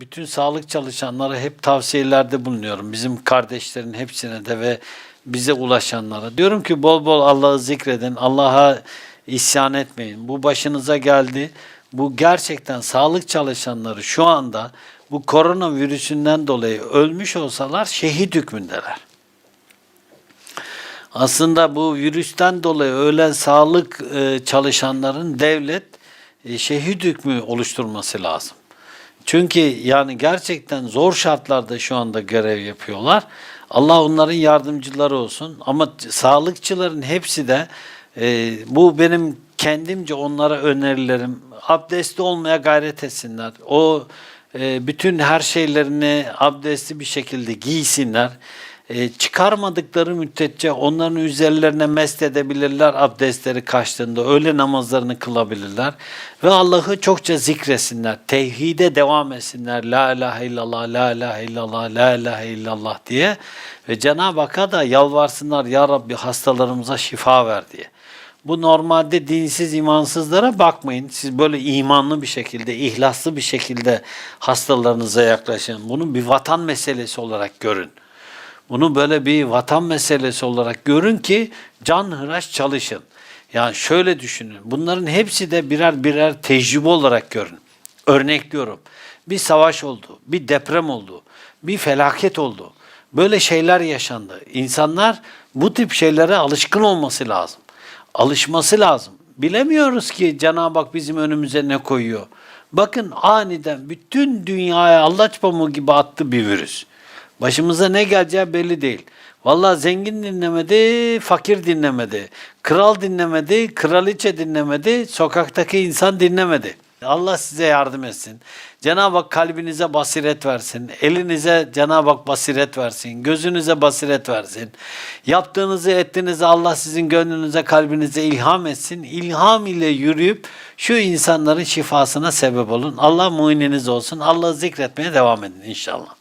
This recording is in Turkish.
bütün sağlık çalışanlara hep tavsiyelerde bulunuyorum. Bizim kardeşlerin hepsine de ve bize ulaşanlara. Diyorum ki bol bol Allah'ı zikredin. Allah'a isyan etmeyin. Bu başınıza geldi. Bu gerçekten sağlık çalışanları şu anda bu koronavirüsünden dolayı ölmüş olsalar şehit hükmündeler. Aslında bu virüsten dolayı ölen sağlık e, çalışanların devlet e, şehit hükmü oluşturması lazım. Çünkü yani gerçekten zor şartlarda şu anda görev yapıyorlar. Allah onların yardımcıları olsun. Ama sağlıkçıların hepsi de e, bu benim kendimce onlara önerilerim. Abdestli olmaya gayret etsinler. O e, bütün her şeylerini abdestli bir şekilde giysinler. E, çıkarmadıkları müddetçe onların üzerlerine mest edebilirler abdestleri kaçtığında. Öğle namazlarını kılabilirler. Ve Allah'ı çokça zikresinler. Tevhide devam etsinler. La ilahe illallah, la ilahe illallah, la ilahe illallah diye. Ve Cenab-ı Hakk'a da yalvarsınlar. Ya Rabbi hastalarımıza şifa ver diye. Bu normalde dinsiz, imansızlara bakmayın. Siz böyle imanlı bir şekilde, ihlaslı bir şekilde hastalarınıza yaklaşın. Bunu bir vatan meselesi olarak görün. Bunu böyle bir vatan meselesi olarak görün ki can hıraş çalışın. Yani şöyle düşünün. Bunların hepsi de birer birer tecrübe olarak görün. Örnekliyorum. Bir savaş oldu, bir deprem oldu, bir felaket oldu. Böyle şeyler yaşandı. İnsanlar bu tip şeylere alışkın olması lazım. Alışması lazım. Bilemiyoruz ki Cenab-ı Hak bizim önümüze ne koyuyor. Bakın aniden bütün dünyaya allaç pamuğu gibi attı bir virüs. Başımıza ne geleceği belli değil. Vallahi zengin dinlemedi, fakir dinlemedi. Kral dinlemedi, kraliçe dinlemedi, sokaktaki insan dinlemedi. Allah size yardım etsin. Cenab-ı Hak kalbinize basiret versin. Elinize Cenab-ı Hak basiret versin. Gözünüze basiret versin. Yaptığınızı ettiğinizi Allah sizin gönlünüze kalbinize ilham etsin. İlham ile yürüyüp şu insanların şifasına sebep olun. Allah muininiz olsun. Allah'ı zikretmeye devam edin inşallah.